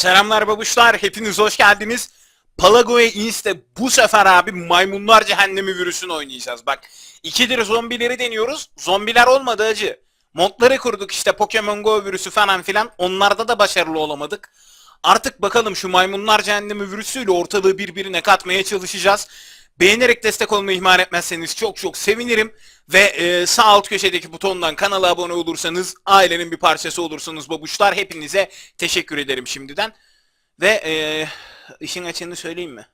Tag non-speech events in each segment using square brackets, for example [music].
Selamlar babuşlar, hepiniz hoş geldiniz. Palagoya Insta bu sefer abi maymunlar cehennemi virüsünü oynayacağız. Bak ikidir zombileri deniyoruz. Zombiler olmadı acı. Modları kurduk işte Pokemon Go virüsü falan filan. Onlarda da başarılı olamadık. Artık bakalım şu maymunlar cehennemi virüsüyle ortalığı birbirine katmaya çalışacağız. Beğenerek destek olmayı ihmal etmezseniz çok çok sevinirim. Ve e, sağ alt köşedeki butondan kanala abone olursanız ailenin bir parçası olursunuz babuşlar. Hepinize teşekkür ederim şimdiden. Ve e, işin açığını söyleyeyim mi?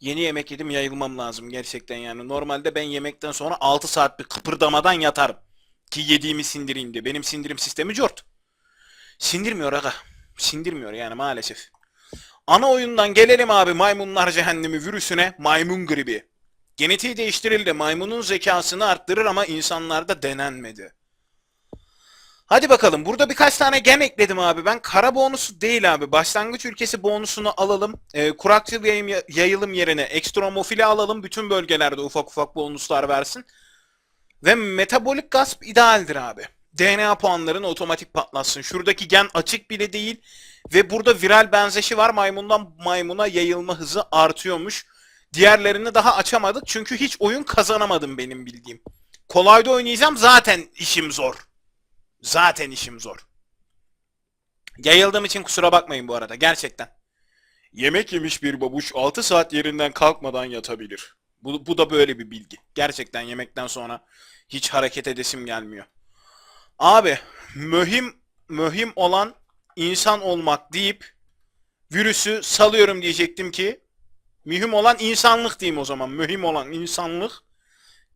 Yeni yemek yedim yayılmam lazım gerçekten yani. Normalde ben yemekten sonra 6 saat bir kıpırdamadan yatarım. Ki yediğimi sindireyim diye. Benim sindirim sistemi cort. Sindirmiyor aga. Sindirmiyor yani maalesef. Ana oyundan gelelim abi maymunlar cehennemi virüsüne maymun gribi. Genetiği değiştirildi. Maymunun zekasını arttırır ama insanlarda denenmedi. Hadi bakalım. Burada birkaç tane gen ekledim abi. Ben kara bonusu değil abi. Başlangıç ülkesi bonusunu alalım. Ee, kurakçıl yayım, yayılım yerine ekstromofili alalım. Bütün bölgelerde ufak ufak bonuslar versin. Ve metabolik gasp idealdir abi. DNA puanlarını otomatik patlatsın. Şuradaki gen açık bile değil. Ve burada viral benzeşi var. Maymundan maymuna yayılma hızı artıyormuş. Diğerlerini daha açamadık. Çünkü hiç oyun kazanamadım benim bildiğim. Kolayda oynayacağım. Zaten işim zor. Zaten işim zor. Yayıldığım için kusura bakmayın bu arada. Gerçekten. Yemek yemiş bir babuş 6 saat yerinden kalkmadan yatabilir. Bu, bu da böyle bir bilgi. Gerçekten yemekten sonra hiç hareket edesim gelmiyor. Abi mühim mühim olan insan olmak deyip virüsü salıyorum diyecektim ki mühim olan insanlık diyeyim o zaman. Mühim olan insanlık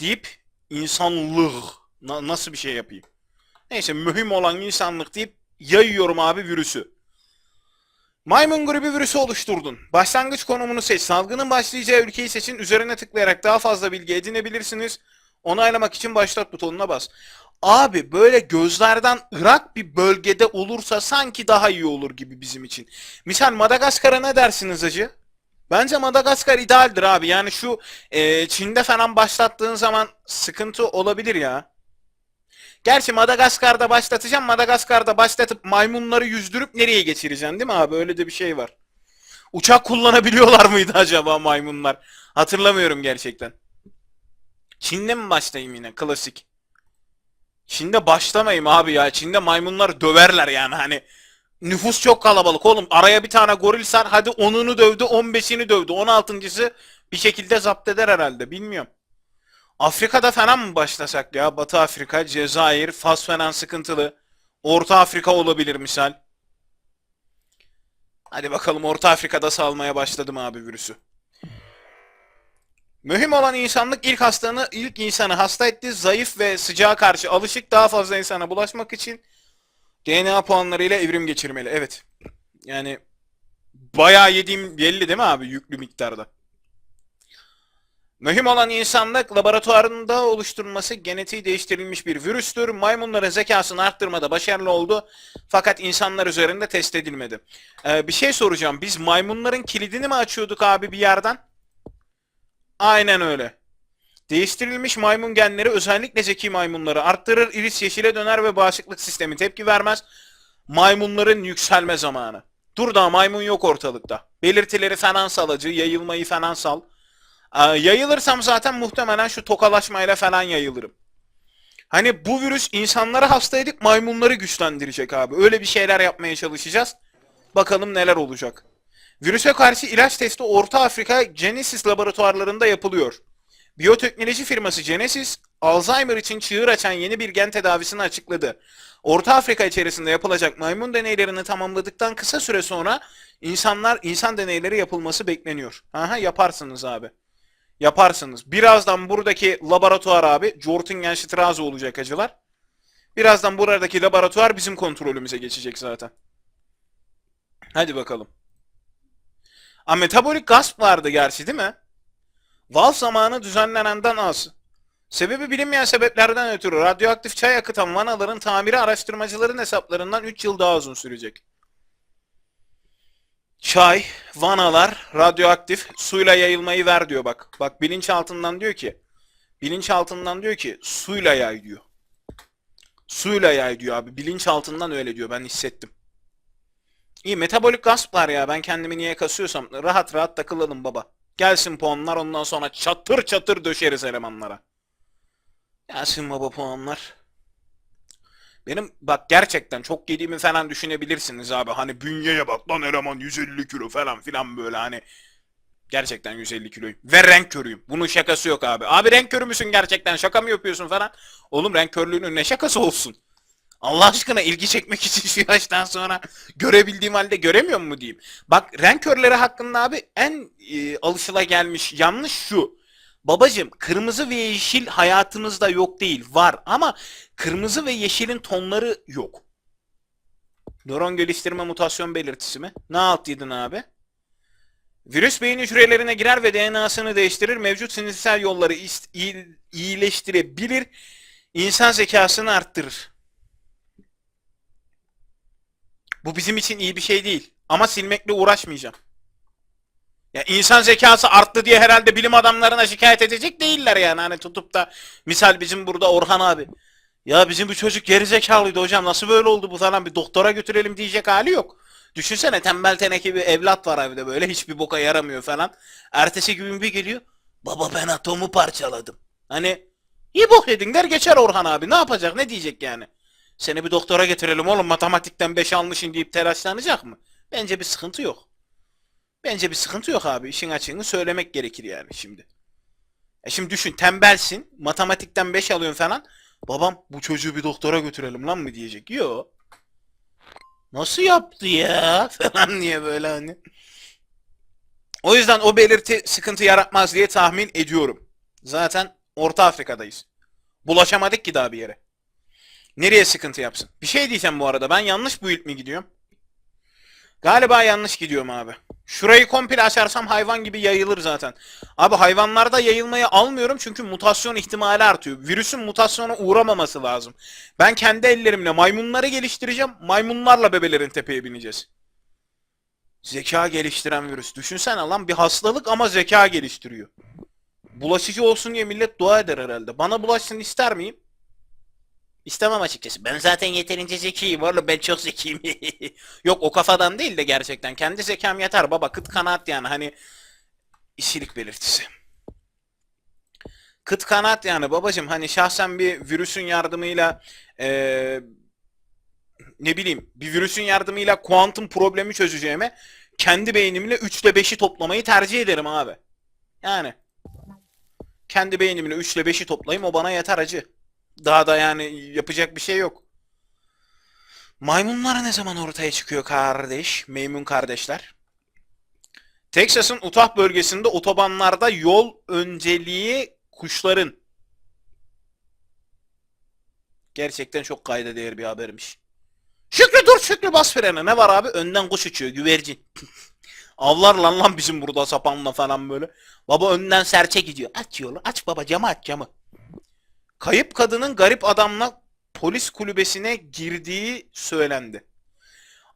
deyip insanlık Na- nasıl bir şey yapayım? Neyse mühim olan insanlık deyip yayıyorum abi virüsü. Maymun gribi virüsü oluşturdun. Başlangıç konumunu seç. Salgının başlayacağı ülkeyi seçin. Üzerine tıklayarak daha fazla bilgi edinebilirsiniz. Onaylamak için başlat butonuna bas. Abi böyle gözlerden ırak bir bölgede olursa sanki daha iyi olur gibi bizim için. Misal Madagaskar'a ne dersiniz acı? Bence Madagaskar idealdir abi. Yani şu e, Çin'de falan başlattığın zaman sıkıntı olabilir ya. Gerçi Madagaskar'da başlatacağım. Madagaskar'da başlatıp maymunları yüzdürüp nereye geçireceksin değil mi abi? Öyle de bir şey var. Uçak kullanabiliyorlar [laughs] mıydı acaba maymunlar? Hatırlamıyorum gerçekten. Çin'de mi başlayayım yine? Klasik. Çin'de başlamayayım abi ya. Çin'de maymunlar döverler yani hani. Nüfus çok kalabalık oğlum. Araya bir tane goril sar. Hadi 10'unu dövdü, 15'ini dövdü. 16.sı bir şekilde zapt eder herhalde. Bilmiyorum. Afrika'da falan mı başlasak ya? Batı Afrika, Cezayir, Fas falan sıkıntılı. Orta Afrika olabilir misal. Hadi bakalım Orta Afrika'da salmaya başladım abi virüsü. Mühim olan insanlık ilk hastanı, ilk insanı hasta etti. Zayıf ve sıcağa karşı alışık daha fazla insana bulaşmak için DNA puanlarıyla evrim geçirmeli. Evet. Yani bayağı yediğim belli değil mi abi yüklü miktarda? Mühim olan insanlık laboratuvarında oluşturulması genetiği değiştirilmiş bir virüstür. Maymunların zekasını arttırmada başarılı oldu. Fakat insanlar üzerinde test edilmedi. Ee, bir şey soracağım. Biz maymunların kilidini mi açıyorduk abi bir yerden? Aynen öyle. Değiştirilmiş maymun genleri özellikle zeki maymunları arttırır, iris yeşile döner ve bağışıklık sistemi tepki vermez. Maymunların yükselme zamanı. Dur daha maymun yok ortalıkta. Belirtileri falan sal acı, yayılmayı falan sal. Ee, yayılırsam zaten muhtemelen şu tokalaşmayla falan yayılırım. Hani bu virüs insanları hasta edip maymunları güçlendirecek abi. Öyle bir şeyler yapmaya çalışacağız. Bakalım neler olacak. Virüse karşı ilaç testi Orta Afrika Genesis laboratuvarlarında yapılıyor. Biyoteknoloji firması Genesis, Alzheimer için çığır açan yeni bir gen tedavisini açıkladı. Orta Afrika içerisinde yapılacak maymun deneylerini tamamladıktan kısa süre sonra insanlar insan deneyleri yapılması bekleniyor. Aha yaparsınız abi. Yaparsınız. Birazdan buradaki laboratuvar abi Jortingen olacak acılar. Birazdan buradaki laboratuvar bizim kontrolümüze geçecek zaten. Hadi bakalım. A metabolik gasp vardı gerçi değil mi? Val zamanı düzenlenenden az. Sebebi bilinmeyen sebeplerden ötürü radyoaktif çay akıtan vanaların tamiri araştırmacıların hesaplarından 3 yıl daha uzun sürecek. Çay, vanalar, radyoaktif, suyla yayılmayı ver diyor bak. Bak bilinçaltından diyor ki, bilinçaltından diyor ki suyla yay diyor. Suyla yay diyor abi. Bilinçaltından öyle diyor ben hissettim. İyi metabolik gasplar ya. Ben kendimi niye kasıyorsam rahat rahat takılalım baba. Gelsin puanlar ondan sonra çatır çatır döşeriz elemanlara. Gelsin baba puanlar. Benim bak gerçekten çok yediğimi falan düşünebilirsiniz abi. Hani bünyeye bak lan eleman 150 kilo falan filan böyle hani. Gerçekten 150 kiloyum. Ve renk körüyüm. Bunun şakası yok abi. Abi renk körü müsün gerçekten? Şaka mı yapıyorsun falan? Oğlum renk körlüğünün ne şakası olsun? Allah aşkına ilgi çekmek için şu yaştan sonra görebildiğim halde göremiyor mu diyeyim. Bak renk körleri hakkında abi en e, alışılagelmiş yanlış şu. Babacım kırmızı ve yeşil hayatımızda yok değil var ama kırmızı ve yeşilin tonları yok. Nöron geliştirme mutasyon belirtisi mi? Ne alt yedin abi? Virüs beyin hücrelerine girer ve DNA'sını değiştirir. Mevcut sinirsel yolları iyileştirebilir. İnsan zekasını arttırır. Bu bizim için iyi bir şey değil. Ama silmekle uğraşmayacağım. Ya insan zekası arttı diye herhalde bilim adamlarına şikayet edecek değiller yani. Hani tutup da misal bizim burada Orhan abi. Ya bizim bu çocuk geri zekalıydı hocam nasıl böyle oldu bu falan bir doktora götürelim diyecek hali yok. Düşünsene tembel teneke bir evlat var evde böyle hiçbir boka yaramıyor falan. Ertesi gün bir geliyor. Baba ben atomu parçaladım. Hani iyi bok yedin der geçer Orhan abi ne yapacak ne diyecek yani. Seni bir doktora getirelim oğlum matematikten 5 almışsın deyip telaşlanacak mı? Bence bir sıkıntı yok. Bence bir sıkıntı yok abi. İşin açığını söylemek gerekir yani şimdi. E şimdi düşün tembelsin. Matematikten 5 alıyorsun falan. Babam bu çocuğu bir doktora götürelim lan mı diyecek. Yo. Nasıl yaptı ya? [laughs] Falan diye böyle hani. O yüzden o belirti sıkıntı yaratmaz diye tahmin ediyorum. Zaten Orta Afrika'dayız. Bulaşamadık ki daha bir yere. Nereye sıkıntı yapsın? Bir şey diyeceğim bu arada. Ben yanlış build mi gidiyorum? Galiba yanlış gidiyorum abi. Şurayı komple açarsam hayvan gibi yayılır zaten. Abi hayvanlarda yayılmayı almıyorum çünkü mutasyon ihtimali artıyor. Virüsün mutasyona uğramaması lazım. Ben kendi ellerimle maymunları geliştireceğim. Maymunlarla bebelerin tepeye bineceğiz. Zeka geliştiren virüs. Düşünsene lan bir hastalık ama zeka geliştiriyor. Bulaşıcı olsun diye millet dua eder herhalde. Bana bulaşsın ister miyim? İstemem açıkçası. Ben zaten yeterince zekiyim oğlum. Ben çok zekiyim. [laughs] Yok o kafadan değil de gerçekten. Kendi zekam yeter baba. Kıt kanaat yani. Hani işilik belirtisi. Kıt kanaat yani babacım. Hani şahsen bir virüsün yardımıyla eee, ne bileyim bir virüsün yardımıyla kuantum problemi çözeceğime kendi beynimle 3 ile 5'i toplamayı tercih ederim abi. Yani. Kendi beynimle 3 ile 5'i toplayayım o bana yeter acı. Daha da yani yapacak bir şey yok. Maymunlar ne zaman ortaya çıkıyor kardeş? Maymun kardeşler. Texas'ın Utah bölgesinde otobanlarda yol önceliği kuşların. Gerçekten çok kayda değer bir habermiş. Şükrü dur Şükrü bas frene. Ne var abi? Önden kuş uçuyor güvercin. [laughs] Avlar lan lan bizim burada sapanla falan böyle. Baba önden serçe gidiyor. Aç yolu aç baba camı aç camı. Kayıp kadının garip adamla polis kulübesine girdiği söylendi.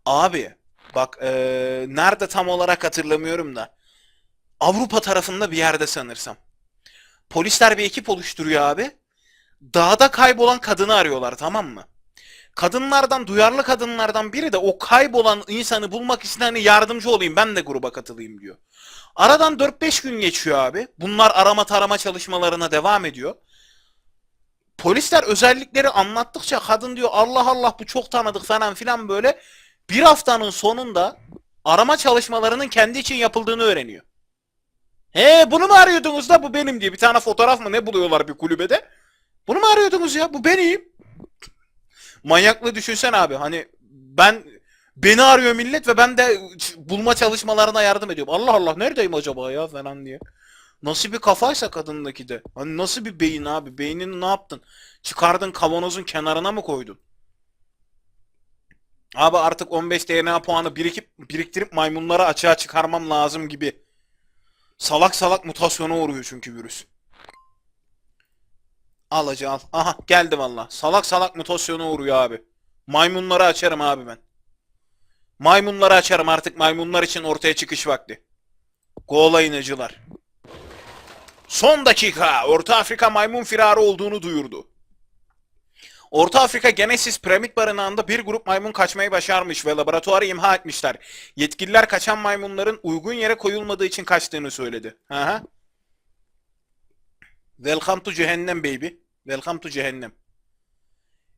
Abi bak eee, nerede tam olarak hatırlamıyorum da. Avrupa tarafında bir yerde sanırsam. Polisler bir ekip oluşturuyor abi. Dağda kaybolan kadını arıyorlar tamam mı? Kadınlardan, duyarlı kadınlardan biri de o kaybolan insanı bulmak için hani yardımcı olayım ben de gruba katılayım diyor. Aradan 4-5 gün geçiyor abi. Bunlar arama tarama çalışmalarına devam ediyor. Polisler özellikleri anlattıkça kadın diyor Allah Allah bu çok tanıdık falan filan böyle. Bir haftanın sonunda arama çalışmalarının kendi için yapıldığını öğreniyor. He bunu mu arıyordunuz da bu benim diye bir tane fotoğraf mı ne buluyorlar bir kulübede. Bunu mu arıyordunuz ya bu benim. Manyaklığı düşünsen abi hani ben beni arıyor millet ve ben de bulma çalışmalarına yardım ediyorum. Allah Allah neredeyim acaba ya falan diye. Nasıl bir kafaysa kadındaki de. Hani nasıl bir beyin abi? Beynini ne yaptın? Çıkardın kavanozun kenarına mı koydun? Abi artık 15 DNA puanı birikip biriktirip maymunları açığa çıkarmam lazım gibi. Salak salak mutasyona uğruyor çünkü virüs. Al acı al. Aha geldi valla. Salak salak mutasyona uğruyor abi. Maymunları açarım abi ben. Maymunları açarım artık maymunlar için ortaya çıkış vakti. Go'layın acılar. Son dakika Orta Afrika maymun firarı olduğunu duyurdu. Orta Afrika Genesis piramit barınağında bir grup maymun kaçmayı başarmış ve laboratuvarı imha etmişler. Yetkililer kaçan maymunların uygun yere koyulmadığı için kaçtığını söyledi. Hı. Welcome to cehennem baby. Welcome to cehennem.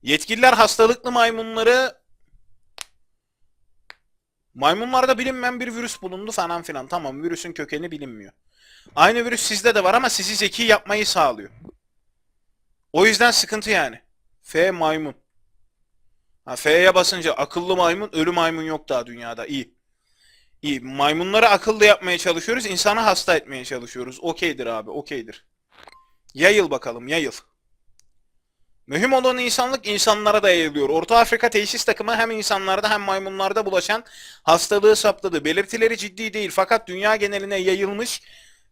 Yetkililer hastalıklı maymunları Maymunlarda bilinmeyen bir virüs bulundu falan filan. Tamam virüsün kökeni bilinmiyor. Aynı virüs sizde de var ama sizi zeki yapmayı sağlıyor. O yüzden sıkıntı yani. F maymun. Ha, F'ye basınca akıllı maymun, ölü maymun yok daha dünyada. İyi. İyi. Maymunları akıllı yapmaya çalışıyoruz. insanı hasta etmeye çalışıyoruz. Okeydir abi, okeydir. Yayıl bakalım, yayıl. Mühim olan insanlık insanlara da yayılıyor. Orta Afrika teşhis takımı hem insanlarda hem maymunlarda bulaşan hastalığı saptadı. Belirtileri ciddi değil fakat dünya geneline yayılmış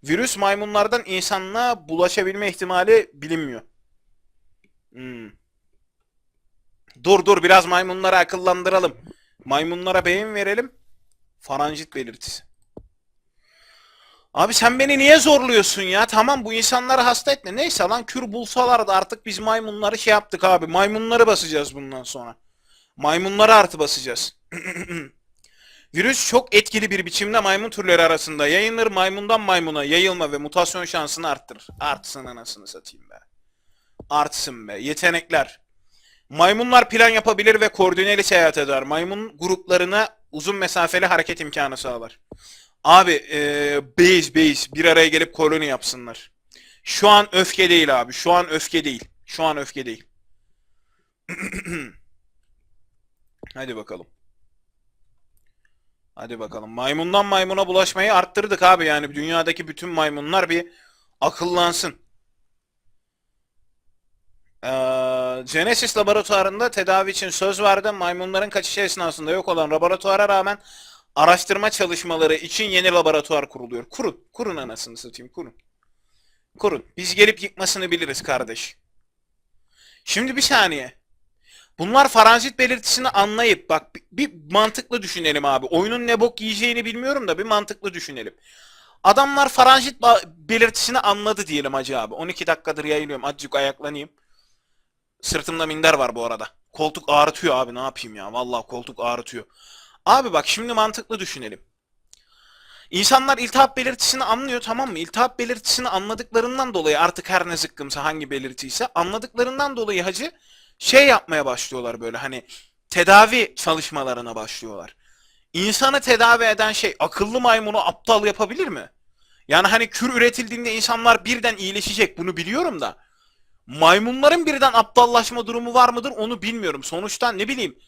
virüs maymunlardan insanlığa bulaşabilme ihtimali bilinmiyor. Hmm. Dur dur biraz maymunları akıllandıralım. Maymunlara beyin verelim. Faranjit belirtisi. Abi sen beni niye zorluyorsun ya? Tamam bu insanları hasta etme. Neyse lan kür bulsalardı artık biz maymunları şey yaptık abi. Maymunları basacağız bundan sonra. Maymunları artı basacağız. [clears throat] Virüs çok etkili bir biçimde maymun türleri arasında yayılır. Maymundan maymuna yayılma ve mutasyon şansını arttırır. Artsın anasını satayım be. Artsın be. Yetenekler. Maymunlar plan yapabilir ve koordineli seyahat eder. Maymun gruplarına uzun mesafeli hareket imkanı sağlar. Abi eee base base bir araya gelip koloni yapsınlar. Şu an öfke değil abi. Şu an öfke değil. Şu an öfke değil. [clears throat] Hadi bakalım. Hadi bakalım. Maymundan maymuna bulaşmayı arttırdık abi yani dünyadaki bütün maymunlar bir akıllansın. Ee, Genesis laboratuvarında tedavi için söz verdi. Maymunların kaçışı esnasında yok olan laboratuvara rağmen araştırma çalışmaları için yeni laboratuvar kuruluyor. Kurun. Kurun anasını satayım. Kurun. Kurun. Biz gelip yıkmasını biliriz kardeş. Şimdi bir saniye. Bunlar faranjit belirtisini anlayıp bak bir, bir mantıklı düşünelim abi. Oyunun ne bok yiyeceğini bilmiyorum da bir mantıklı düşünelim. Adamlar faranjit belirtisini anladı diyelim hacı abi. 12 dakikadır yayılıyorum. Azıcık ayaklanayım. Sırtımda minder var bu arada. Koltuk ağrıtıyor abi ne yapayım ya. Vallahi koltuk ağrıtıyor. Abi bak şimdi mantıklı düşünelim. İnsanlar iltihap belirtisini anlıyor tamam mı? İltihap belirtisini anladıklarından dolayı artık her ne zıkkımsa hangi belirtiyse anladıklarından dolayı hacı şey yapmaya başlıyorlar böyle hani tedavi çalışmalarına başlıyorlar. İnsanı tedavi eden şey akıllı maymunu aptal yapabilir mi? Yani hani kür üretildiğinde insanlar birden iyileşecek bunu biliyorum da maymunların birden aptallaşma durumu var mıdır onu bilmiyorum. Sonuçta ne bileyim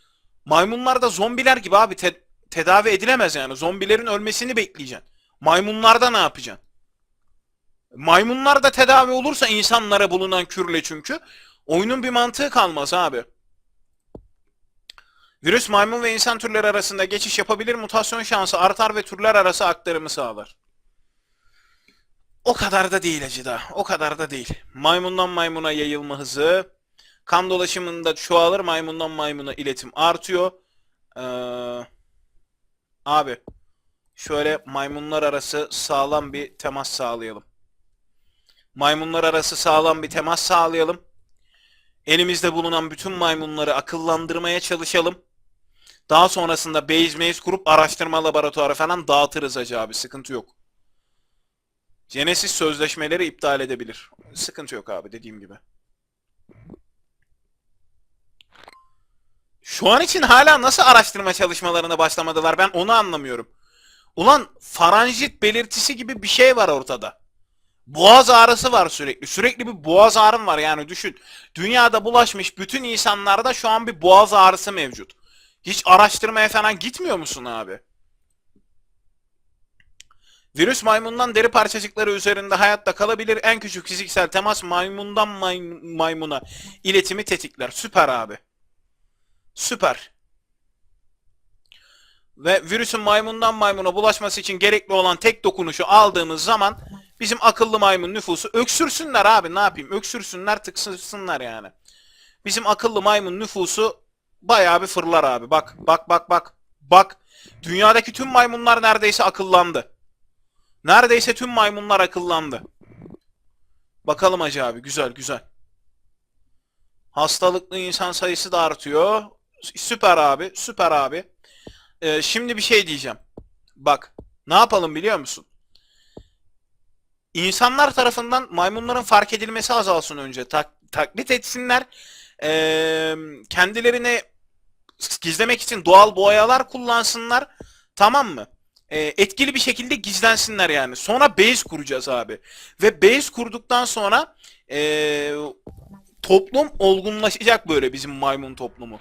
maymunlar da zombiler gibi abi te- tedavi edilemez yani. Zombilerin ölmesini bekleyeceksin. Maymunlarda ne yapacaksın? Maymunlar da tedavi olursa insanlara bulunan kürle çünkü oyunun bir mantığı kalmaz abi. Virüs maymun ve insan türleri arasında geçiş yapabilir, mutasyon şansı artar ve türler arası aktarımı sağlar. O kadar da değil acı da. O kadar da değil. Maymundan maymuna yayılma hızı. Kan dolaşımında çoğalır. Maymundan maymuna iletim artıyor. Ee, abi. Şöyle maymunlar arası sağlam bir temas sağlayalım. Maymunlar arası sağlam bir temas sağlayalım. Elimizde bulunan bütün maymunları akıllandırmaya çalışalım. Daha sonrasında base maze kurup araştırma laboratuvarı falan dağıtırız acı abi. Sıkıntı yok. Genesis sözleşmeleri iptal edebilir. Sıkıntı yok abi dediğim gibi. Şu an için hala nasıl araştırma çalışmalarına başlamadılar ben onu anlamıyorum. Ulan faranjit belirtisi gibi bir şey var ortada. Boğaz ağrısı var sürekli. Sürekli bir boğaz ağrım var yani düşün. Dünyada bulaşmış bütün insanlarda şu an bir boğaz ağrısı mevcut. Hiç araştırmaya falan gitmiyor musun abi? Virüs maymundan deri parçacıkları üzerinde hayatta kalabilir. En küçük fiziksel temas maymundan may- maymuna iletimi tetikler. Süper abi. Süper. Ve virüsün maymundan maymuna bulaşması için gerekli olan tek dokunuşu aldığımız zaman bizim akıllı maymun nüfusu öksürsünler abi ne yapayım öksürsünler tıksırsınlar yani. Bizim akıllı maymun nüfusu bayağı bir fırlar abi. Bak bak bak bak. Bak. Dünyadaki tüm maymunlar neredeyse akıllandı. Neredeyse tüm maymunlar akıllandı. Bakalım hacı abi. Güzel güzel. Hastalıklı insan sayısı da artıyor. Süper abi, süper abi. Ee, şimdi bir şey diyeceğim. Bak, ne yapalım biliyor musun? İnsanlar tarafından maymunların fark edilmesi azalsın önce. Tak- taklit etsinler. Ee, kendilerini gizlemek için doğal boyalar kullansınlar. Tamam mı? Ee, etkili bir şekilde gizlensinler yani. Sonra base kuracağız abi. Ve base kurduktan sonra ee, toplum olgunlaşacak böyle bizim maymun toplumu.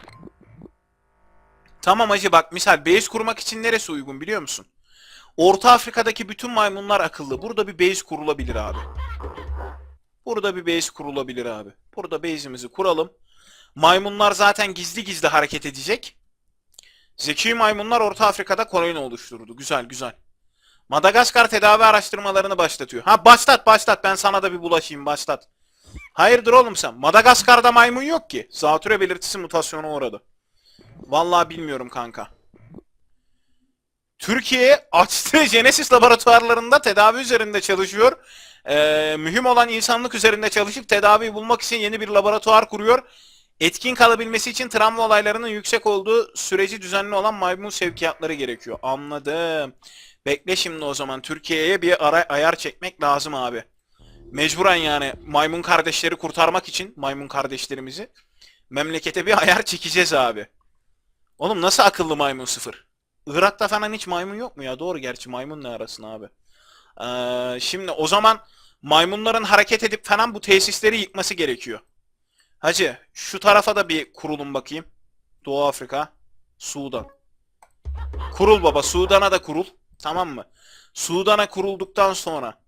Tamam hacı bak misal base kurmak için neresi uygun biliyor musun? Orta Afrika'daki bütün maymunlar akıllı. Burada bir base kurulabilir abi. Burada bir base kurulabilir abi. Burada base'imizi kuralım. Maymunlar zaten gizli gizli hareket edecek. Zeki maymunlar Orta Afrika'da koloni oluşturdu. Güzel güzel. Madagaskar tedavi araştırmalarını başlatıyor. Ha başlat başlat ben sana da bir bulaşayım başlat. Hayırdır oğlum sen? Madagaskar'da maymun yok ki. Zatüre belirtisi mutasyona uğradı. Vallahi bilmiyorum kanka. Türkiye açtığı [laughs] Genesis laboratuvarlarında tedavi üzerinde çalışıyor. Ee, mühim olan insanlık üzerinde çalışıp tedaviyi bulmak için yeni bir laboratuvar kuruyor. Etkin kalabilmesi için travma olaylarının yüksek olduğu süreci düzenli olan maymun sevkiyatları gerekiyor. Anladım. Bekle şimdi o zaman Türkiye'ye bir ara ayar çekmek lazım abi. Mecburen yani maymun kardeşleri kurtarmak için maymun kardeşlerimizi memlekete bir ayar çekeceğiz abi. Oğlum nasıl akıllı maymun sıfır? Irak'ta falan hiç maymun yok mu ya? Doğru gerçi maymun ne arasın abi. Ee, şimdi o zaman maymunların hareket edip falan bu tesisleri yıkması gerekiyor. Hacı şu tarafa da bir kurulun bakayım. Doğu Afrika, Sudan. Kurul baba Sudan'a da kurul. Tamam mı? Sudan'a kurulduktan sonra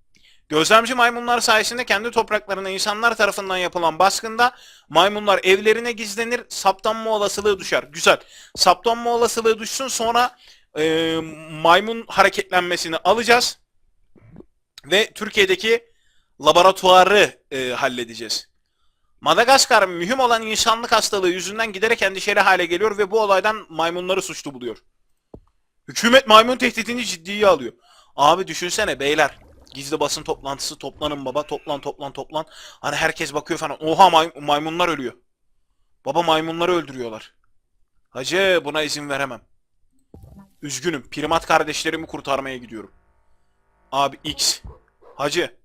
Gözlemci maymunlar sayesinde kendi topraklarına insanlar tarafından yapılan baskında maymunlar evlerine gizlenir, saptanma olasılığı düşer. Güzel. Saptanma olasılığı düşsün sonra e, maymun hareketlenmesini alacağız ve Türkiye'deki laboratuvarı e, halledeceğiz. Madagaskar mühim olan insanlık hastalığı yüzünden giderek endişeli hale geliyor ve bu olaydan maymunları suçlu buluyor. Hükümet maymun tehditini ciddiye alıyor. Abi düşünsene beyler. Gizli basın toplantısı toplanın baba. Toplan toplan toplan. Hani herkes bakıyor falan. Oha may- maymunlar ölüyor. Baba maymunları öldürüyorlar. Hacı buna izin veremem. Üzgünüm. Primat kardeşlerimi kurtarmaya gidiyorum. Abi X. Hacı.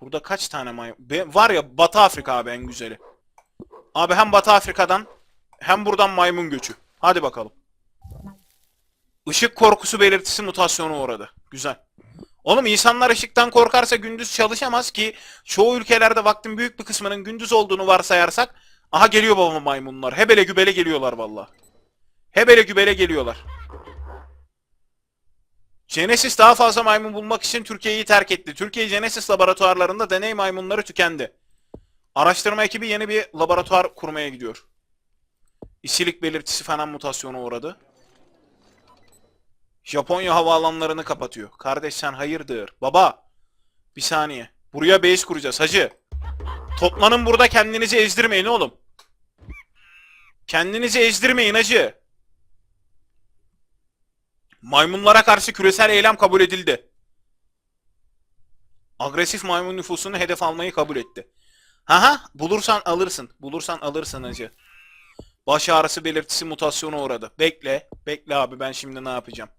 Burada kaç tane maymun? Be- var ya Batı Afrika abi en güzeli. Abi hem Batı Afrika'dan hem buradan maymun göçü. Hadi bakalım. Işık korkusu belirtisi mutasyona uğradı. Güzel. Oğlum insanlar ışıktan korkarsa gündüz çalışamaz ki çoğu ülkelerde vaktin büyük bir kısmının gündüz olduğunu varsayarsak aha geliyor baba maymunlar. Hebele gübele geliyorlar valla. Hebele gübele geliyorlar. Genesis daha fazla maymun bulmak için Türkiye'yi terk etti. Türkiye Genesis laboratuvarlarında deney maymunları tükendi. Araştırma ekibi yeni bir laboratuvar kurmaya gidiyor. İsilik belirtisi falan mutasyona uğradı. Japonya havaalanlarını kapatıyor. Kardeş sen hayırdır? Baba. Bir saniye. Buraya base kuracağız hacı. Toplanın burada kendinizi ezdirmeyin oğlum. Kendinizi ezdirmeyin hacı. Maymunlara karşı küresel eylem kabul edildi. Agresif maymun nüfusunu hedef almayı kabul etti. Haha bulursan alırsın. Bulursan alırsın hacı. Baş ağrısı belirtisi mutasyona uğradı. Bekle. Bekle abi ben şimdi ne yapacağım.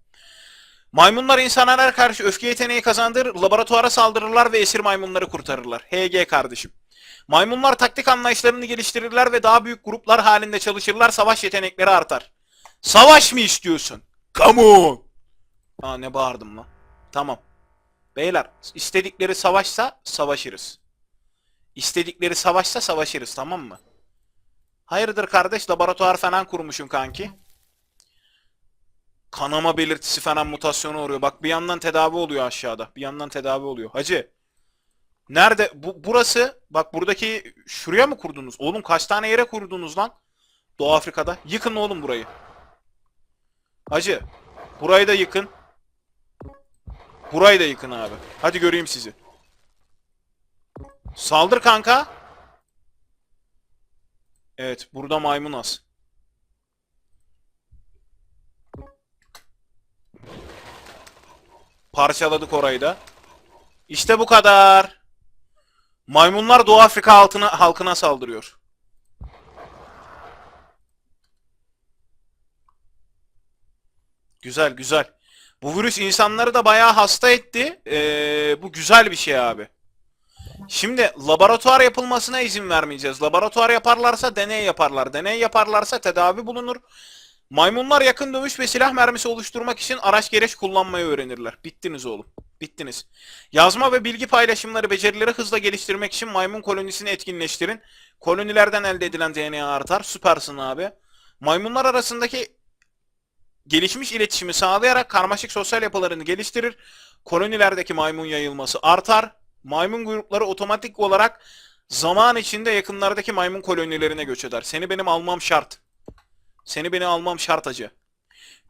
Maymunlar insanlara karşı öfke yeteneği kazandırır, laboratuvara saldırırlar ve esir maymunları kurtarırlar. HG kardeşim. Maymunlar taktik anlayışlarını geliştirirler ve daha büyük gruplar halinde çalışırlar, savaş yetenekleri artar. Savaş mı istiyorsun? Come on! Aa ne bağırdım lan. Tamam. Beyler, istedikleri savaşsa savaşırız. İstedikleri savaşsa savaşırız, tamam mı? Hayırdır kardeş, laboratuvar falan kurmuşsun kanki kanama belirtisi falan mutasyona uğruyor. Bak bir yandan tedavi oluyor aşağıda. Bir yandan tedavi oluyor. Hacı. Nerede? Bu, burası. Bak buradaki şuraya mı kurdunuz? Oğlum kaç tane yere kurdunuz lan? Doğu Afrika'da. Yıkın oğlum burayı. Hacı. Burayı da yıkın. Burayı da yıkın abi. Hadi göreyim sizi. Saldır kanka. Evet. Burada maymun az. Parçaladık orayı da. İşte bu kadar. Maymunlar Doğu Afrika altına, halkına saldırıyor. Güzel güzel. Bu virüs insanları da bayağı hasta etti. Ee, bu güzel bir şey abi. Şimdi laboratuvar yapılmasına izin vermeyeceğiz. Laboratuvar yaparlarsa deney yaparlar. Deney yaparlarsa tedavi bulunur. Maymunlar yakın dövüş ve silah mermisi oluşturmak için araç gereç kullanmayı öğrenirler. Bittiniz oğlum. Bittiniz. Yazma ve bilgi paylaşımları becerileri hızla geliştirmek için maymun kolonisini etkinleştirin. Kolonilerden elde edilen DNA artar. Süpersin abi. Maymunlar arasındaki gelişmiş iletişimi sağlayarak karmaşık sosyal yapılarını geliştirir. Kolonilerdeki maymun yayılması artar. Maymun grupları otomatik olarak zaman içinde yakınlardaki maymun kolonilerine göç eder. Seni benim almam şart. Seni beni almam şart acı.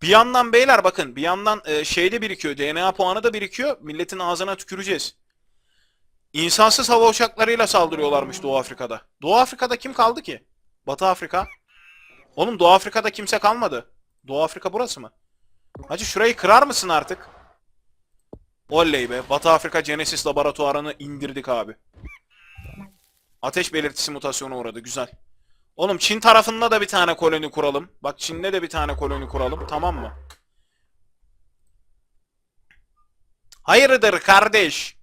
Bir yandan beyler bakın bir yandan e, şeyde birikiyor. DNA puanı da birikiyor. Milletin ağzına tüküreceğiz. İnsansız hava uçaklarıyla saldırıyorlarmış Doğu Afrika'da. Doğu Afrika'da kim kaldı ki? Batı Afrika. Oğlum Doğu Afrika'da kimse kalmadı. Doğu Afrika burası mı? Hacı şurayı kırar mısın artık? Oley be. Batı Afrika Genesis laboratuvarını indirdik abi. Ateş belirtisi mutasyona uğradı. Güzel. Oğlum Çin tarafında da bir tane koloni kuralım. Bak Çin'de de bir tane koloni kuralım. Tamam mı? Hayırdır kardeş?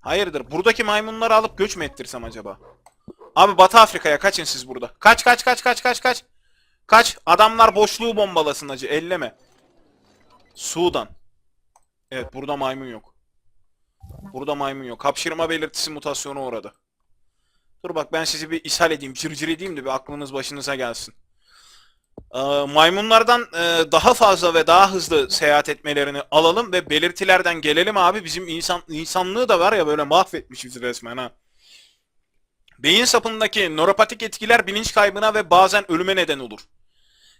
Hayırdır? Buradaki maymunları alıp göç mü ettirsem acaba? Abi Batı Afrika'ya kaçın siz burada. Kaç kaç kaç kaç kaç kaç. Kaç. Adamlar boşluğu bombalasın acı. Elleme. Sudan. Evet burada maymun yok. Burada maymun yok. Hapşırma belirtisi mutasyona uğradı. Dur bak ben sizi bir ishal edeyim, cırcır edeyim de bir aklınız başınıza gelsin. Ee, maymunlardan e, daha fazla ve daha hızlı seyahat etmelerini alalım ve belirtilerden gelelim abi. Bizim insan insanlığı da var ya böyle mahvetmişiz resmen ha. Beyin sapındaki nöropatik etkiler bilinç kaybına ve bazen ölüme neden olur.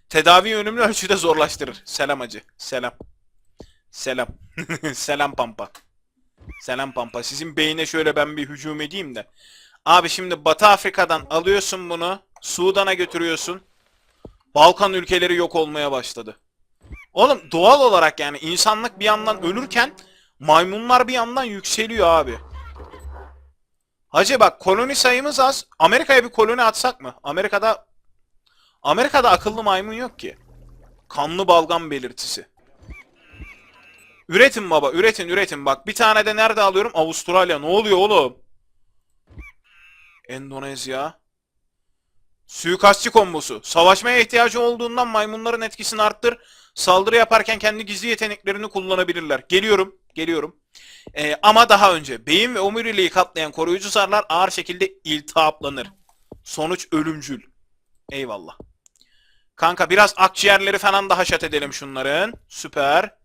Tedavi önemli ölçüde zorlaştırır. Selam acı. Selam. Selam. [laughs] Selam Pampa. Selam Pampa. Sizin beyine şöyle ben bir hücum edeyim de. Abi şimdi Batı Afrika'dan alıyorsun bunu. Sudan'a götürüyorsun. Balkan ülkeleri yok olmaya başladı. Oğlum doğal olarak yani insanlık bir yandan ölürken maymunlar bir yandan yükseliyor abi. Hacı bak koloni sayımız az. Amerika'ya bir koloni atsak mı? Amerika'da Amerika'da akıllı maymun yok ki. Kanlı balgam belirtisi. Üretin baba, üretin, üretin. Bak bir tane de nerede alıyorum? Avustralya. Ne oluyor oğlum? Endonezya. Suikastçı kombosu. Savaşmaya ihtiyacı olduğundan maymunların etkisini arttır. Saldırı yaparken kendi gizli yeteneklerini kullanabilirler. Geliyorum, geliyorum. Ee, ama daha önce beyin ve omuriliği katlayan koruyucu zarlar ağır şekilde iltihaplanır. Sonuç ölümcül. Eyvallah. Kanka biraz akciğerleri falan da haşat edelim şunların. Süper.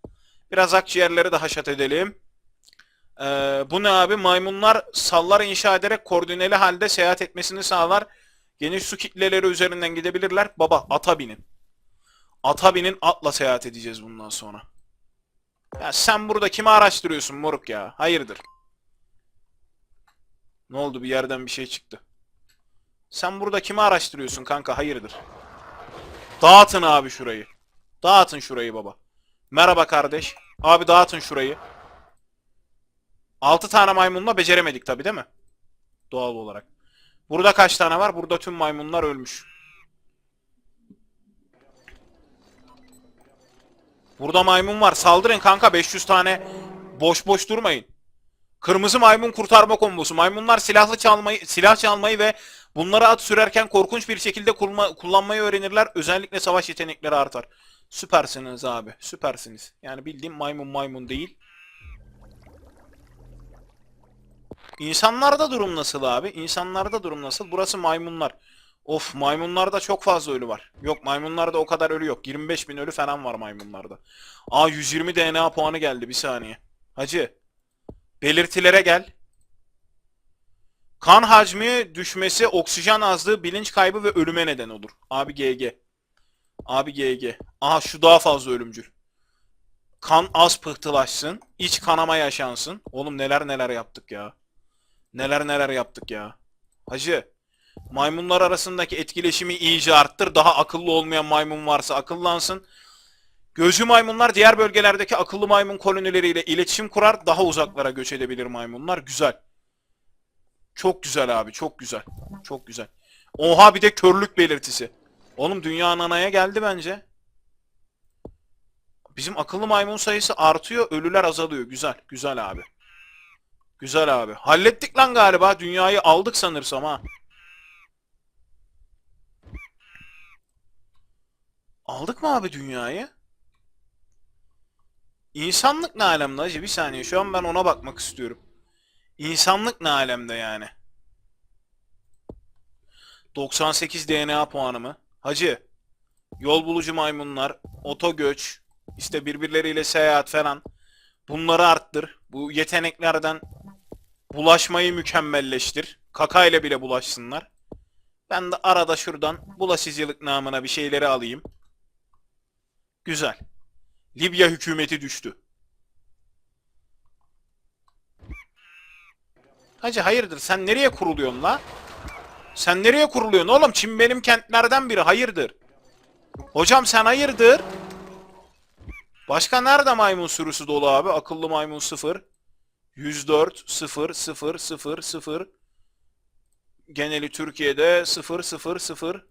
Biraz akciğerleri de haşat edelim. Ee, bu ne abi? Maymunlar sallar inşa ederek koordineli halde seyahat etmesini sağlar. Geniş su kitleleri üzerinden gidebilirler. Baba ata binin. Ata binin atla seyahat edeceğiz bundan sonra. Ya sen burada kimi araştırıyorsun moruk ya? Hayırdır? Ne oldu bir yerden bir şey çıktı. Sen burada kimi araştırıyorsun kanka? Hayırdır? Dağıtın abi şurayı. Dağıtın şurayı baba. Merhaba kardeş. Abi dağıtın şurayı. 6 tane maymunla beceremedik tabi değil mi? Doğal olarak. Burada kaç tane var? Burada tüm maymunlar ölmüş. Burada maymun var. Saldırın kanka 500 tane. Boş boş durmayın. Kırmızı maymun kurtarma kombosu. Maymunlar silahlı çalmayı, silah çalmayı ve bunları at sürerken korkunç bir şekilde kulma- kullanmayı öğrenirler. Özellikle savaş yetenekleri artar. Süpersiniz abi. Süpersiniz. Yani bildiğim maymun maymun değil. İnsanlarda durum nasıl abi? İnsanlarda durum nasıl? Burası maymunlar. Of maymunlarda çok fazla ölü var. Yok maymunlarda o kadar ölü yok. 25 bin ölü falan var maymunlarda. Aa 120 DNA puanı geldi bir saniye. Hacı. Belirtilere gel. Kan hacmi düşmesi, oksijen azlığı, bilinç kaybı ve ölüme neden olur. Abi GG. Abi GG. Aha şu daha fazla ölümcül. Kan az pıhtılaşsın. iç kanama yaşansın. Oğlum neler neler yaptık ya. Neler neler yaptık ya. Hacı. Maymunlar arasındaki etkileşimi iyice arttır. Daha akıllı olmayan maymun varsa akıllansın. Gözcü maymunlar diğer bölgelerdeki akıllı maymun kolonileriyle iletişim kurar. Daha uzaklara göç edebilir maymunlar. Güzel. Çok güzel abi. Çok güzel. Çok güzel. Oha bir de körlük belirtisi. Oğlum dünya anaya geldi bence. Bizim akıllı maymun sayısı artıyor, ölüler azalıyor. Güzel, güzel abi. Güzel abi. Hallettik lan galiba. Dünyayı aldık sanırsam ha. Aldık mı abi dünyayı? İnsanlık ne alemde hacı? Bir saniye. Şu an ben ona bakmak istiyorum. İnsanlık ne alemde yani? 98 DNA puanı mı? Hacı. Yol bulucu maymunlar, otogöç, işte birbirleriyle seyahat falan. Bunları arttır. Bu yeteneklerden bulaşmayı mükemmelleştir. Kaka ile bile bulaşsınlar. Ben de arada şuradan bulaşıcılık namına bir şeyleri alayım. Güzel. Libya hükümeti düştü. Hacı hayırdır sen nereye kuruluyorsun la? Sen nereye kuruluyorsun oğlum? Çin benim kentlerden biri hayırdır? Hocam sen hayırdır? Başka nerede maymun sürüsü dolu abi? Akıllı maymun 0. 104 0 0 0 0. Geneli Türkiye'de 0 0 0.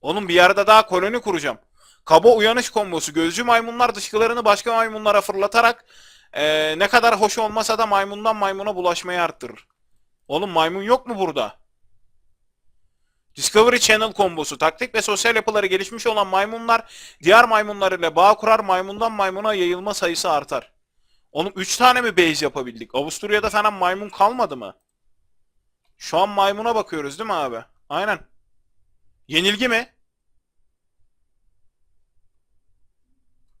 Oğlum bir yerde daha koloni kuracağım. Kaba uyanış kombosu. Gözcü maymunlar dışkılarını başka maymunlara fırlatarak eee, ne kadar hoş olmasa da maymundan maymuna bulaşmayı arttırır. Oğlum maymun yok mu burada? Discovery Channel kombosu. Taktik ve sosyal yapıları gelişmiş olan maymunlar diğer maymunlar ile bağ kurar maymundan maymuna yayılma sayısı artar. Oğlum 3 tane mi base yapabildik? Avusturya'da falan maymun kalmadı mı? Şu an maymuna bakıyoruz değil mi abi? Aynen. Yenilgi mi?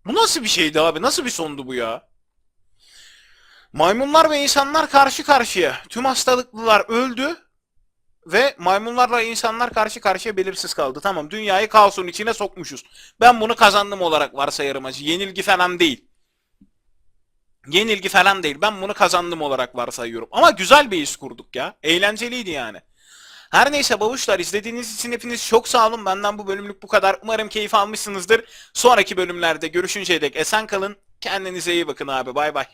Bu nasıl bir şeydi abi? Nasıl bir sondu bu ya? Maymunlar ve insanlar karşı karşıya. Tüm hastalıklılar öldü ve maymunlarla insanlar karşı karşıya belirsiz kaldı. Tamam dünyayı kaosun içine sokmuşuz. Ben bunu kazandım olarak varsayarım acı. Yenilgi falan değil. Yenilgi falan değil. Ben bunu kazandım olarak varsayıyorum. Ama güzel bir iş kurduk ya. Eğlenceliydi yani. Her neyse babuşlar izlediğiniz için hepiniz çok sağ olun. Benden bu bölümlük bu kadar. Umarım keyif almışsınızdır. Sonraki bölümlerde görüşünceye dek esen kalın. Kendinize iyi bakın abi. Bay bay.